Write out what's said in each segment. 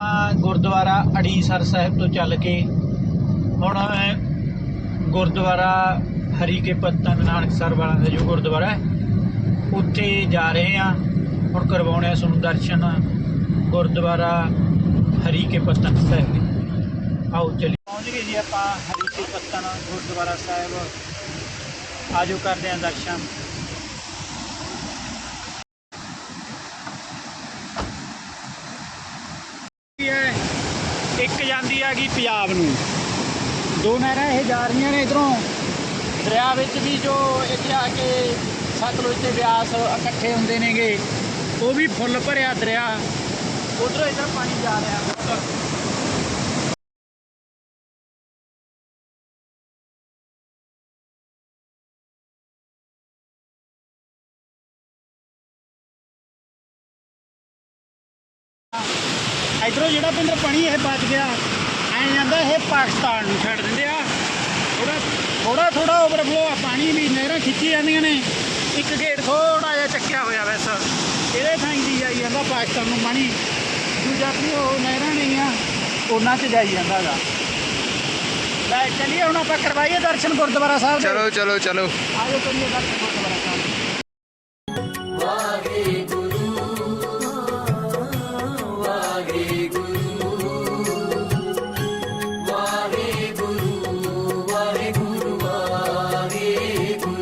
ਆ ਗੁਰਦੁਆਰਾ ਅੜੀਸਰ ਸਾਹਿਬ ਤੋਂ ਚੱਲ ਕੇ ਹੁਣ ਗੁਰਦੁਆਰਾ ਹਰੀ ਕੇ ਪੱਤਨ ਨਾਨਕਸਰ ਵਾਲਾ ਦਾ ਜੋ ਗੁਰਦੁਆਰਾ ਹੈ, ਉੱਥੇ ਜਾ ਰਹੇ ਆ ਹੁਣ ਕਰਵਾਉਣੇ ਆ ਤੁਹਾਨੂੰ ਦਰਸ਼ਨ ਗੁਰਦੁਆਰਾ ਹਰੀ ਕੇ ਪੱਤਨ ਸਾਹਿਬ ਦੇ। ਆਓ ਚਲੀ ਪਹੁੰਚ ਗਏ ਜੀ ਆਪਾਂ ਹਰੀ ਕੇ ਪੱਤਨ ਗੁਰਦੁਆਰਾ ਸਾਹਿਬ। ਆਜੋ ਕਰਦੇ ਆ ਦਰਸ਼ਨ ਕੀ ਹੈ ਇੱਕ ਜਾਂਦੀ ਹੈਗੀ ਪੰਜਾਬ ਨੂੰ। ਦੋ ਨਹਿਰਾਂ ਇਹ ਜਾ ਰਹੀਆਂ ਨੇ ਇਧਰੋਂ। ਦਰਿਆ ਵਿੱਚ ਵੀ ਜੋ ਇੱਥੇ ਆ ਕੇ ਸਤਲੁਜ ਤੇ ਬਿਆਸ ਇਕੱਠੇ ਹੁੰਦੇ ਨੇਗੇ, ਉਹ ਵੀ ਫੁੱਲ ਭਰਿਆ ਦਰਿਆ। ਉਧਰੋਂ ਇਧਰ ਪਾਣੀ ਜਾ ਰਿਹਾ। ਬਹੁਤ ਇਧਰੋਂ ਜਿਹੜਾ ਪਿੰਡਰ ਪਾਣੀ ਇਹ ਬਚ ਗਿਆ ਐ ਜਾਂਦਾ ਇਹ ਪਾਕਿਸਤਾਨ ਨੂੰ ਛੱਡ ਦਿੰਦੇ ਆ। ਥੋੜਾ ਥੋੜਾ ਥੋੜਾ ਓਵਰਫਲੋ ਆ ਪਾਣੀ ਵੀ ਨਹਿਰਾਂ ਖਿੱਚੀ ਜਾਂਦੀਆਂ ਨੇ। ਇੱਕ ਗੇਟ ਥੋੜਾ ਜਿਹਾ ਚੱਕਿਆ ਹੋਇਆ ਵੈਸਾ। ਇਹਦੇ ਥਾਂ ਦੀ ਜਾਈ ਜਾਂਦਾ ਪਾਕਿਸਤਾਨ ਨੂੰ ਪਾਣੀ। ਦੂਜਾ ਵੀ ਉਹ ਨਹਿਰਾਂ ਨਹੀਂ ਆ ਉਹਨਾਂ 'ਚ ਜਾਈ ਜਾਂਦਾਗਾ ਲੈ ਚਲਿਏ ਹੁਣ ਆਪਾਂ ਕਰਵਾਈਏ ਦਰਸ਼ਨ ਗੁਰਦੁਆਰਾ ਸਾਹਿਬ ਦੇ। ਚਲੋ ਚਲੋ ਚਲੋ। ਆਜੋ ਕਰੀਏ ਦਰਸ਼ਨ ਗੁਰਦੁਆਰਾ ਸਾਹਿਬ। comigo.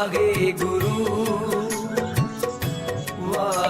লাগে গুরু।